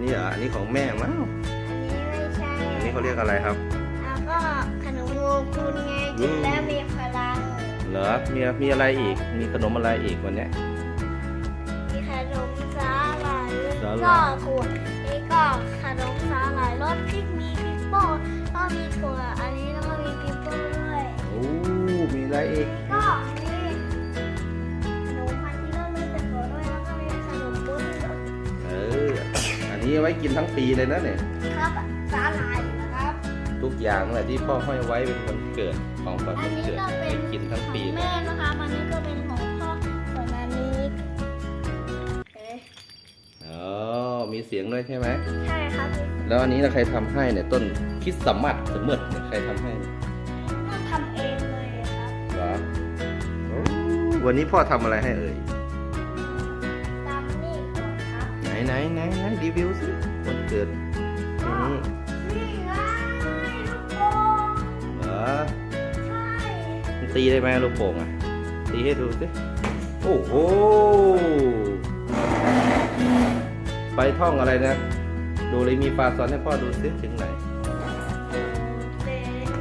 นี่เหรออันนี้ของแม่มั้งอันนี้ไม่ใช่อันนี้เขาเรียกอะไรครับแล้วก็ขนมโงกุลไงกินแล้วมีพลังเหรอมีมีอะไรอีก มีขนมอะไรอีกวันเนี้ยมีขนมสาหร่ายสาหก็ร่ายถั่วนี่ก็ขนมสาหร่ายรสพริกมีพริกโป้ก็มีถั่วอันนี้แล้วก็มีพริกโป้ด้วยโอ้มีอะไรอีก เอาไว้กินทั้งปีเลยนะเนี่ยครับสาหร่ายนะครับ ทุกอย่างแหละที่พ่อห้อยไว้เป็นวันเกิดของขวัญอัวันนนี้เกิดก็เป็ให้นกินทั้งของปีแม่นะคะอันนี้ก็เป็นของพ่อส่วนอันนี้เอ๊ะอ๋อมีเสียงด้วยใช่ไหมใช่ครับ แล้วอันนี้เราใครทำให้เนี่ยต้นคริดสมัดสมมติเนี่ยใครทำให้เนี่ยต้องทำเองเลยครับเหรอโอ้วันนี้พ่อทำอะไรให้เอ่ยตามนี่ก่อนครับไหนไหนไหนไหนรีวิวสิ ตีได้ไหมลูกโป่งอะ ตีให้ดูสิโอ้โห ไปท่องอะไรนะ ดูเลยมีฟาซอนให้พ่อดูสิถึงไหนเด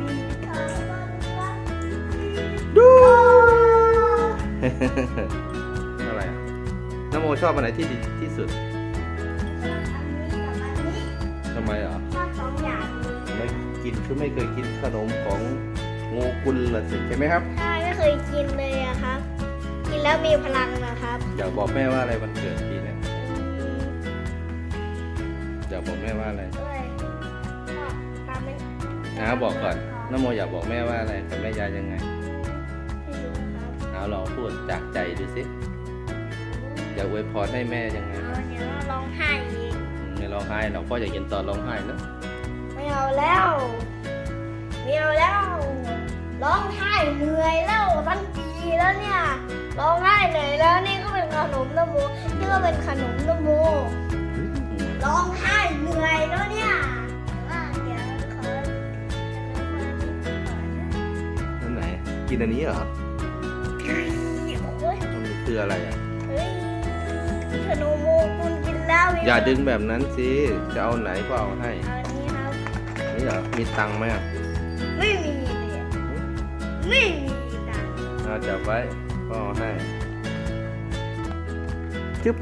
มีคาร์บอนรักดูอะไรอะน้ำโมชอบอันไหนที่ดีที่สุดอันนี้กับอันนี้ทำไมอะชอบสองอย่างเลยไม่กินคือไม่เคยกินขนมของ งูกุลละสิใช่ไหมครับ ใช่ไม่เคยกินเลยอะครับ กินแล้วมีพลังนะครับ อยากบอกแม่ว่าอะไรวันเกิดปีเนี้ยอยากบอกแม่ว่าอะไรด้วยก็ตามไม่นะบอกก่อนน้ำโมอยากบอกแม่ว่าอะไรกับแม่ยายยังไงไม่รู้ครับเอาลองพูดจากใจดูสิอยากอวยพรให้แม่ยังไงเอาเดี๋ยวเราร้องไห้อีกอืมไม่ร้องไห้หรอกพ่ออยากเห็นตอนร้องไห้นะไม่เอาแล้ว ไม่เอาแล้วร้องไห้ เหนื่อยแล้วทั้งปีแล้วเนี่ยร้องไห้เหนื่อยแล้วนี่ก็เป็นขนมนโมนี่ก็เป็นขนมนโมร้องไห้เหนื่อยแล้วเนี่ยว่าเดี๋ยวขอขนมอันนี้ก่อนนะนั่นไหนกินอันนี้เหรอโอ้ยมันคืออะไรอะเฮ้ยขนมโมคุณกินแล้วมีอย่าดึงแบบนั้นสิจะเอาไหนก็เอาให้เอาอันนี้ครับนี่เหรอมีตังค์ไหมอะไม่มี เลยอะไม่มีตังค์เอาจับไว้ก็เอาให้จึ๊บ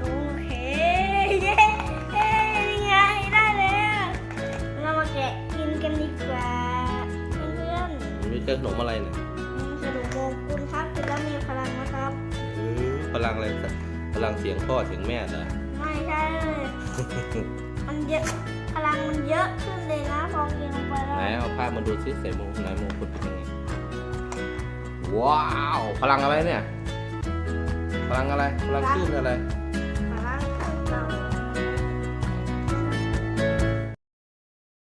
โอเคเย้เย้นี่ไงได้แล้วเรามาแกะกินกันดีกว่าเพื่อนมีเจอขนมอะไรเนี่ยๆขนมโมกุลครับกินแล้วมีพลังนะครับเออพลังอะไรสักพลังเสียงพ่อเสียงแม่เหรอ ไม่ใช่มันเยอะพลังมันเยอะขึ้นเลยนะพอกินลงไปแล้ว ไหนเอาภาพมาดูซิใส่มงไหนมงคุณเป็นยังไง ว้าว พลังอะไรเนี่ย พลังอะไร พลังคลื่นอะไร พลังขึ้นเรา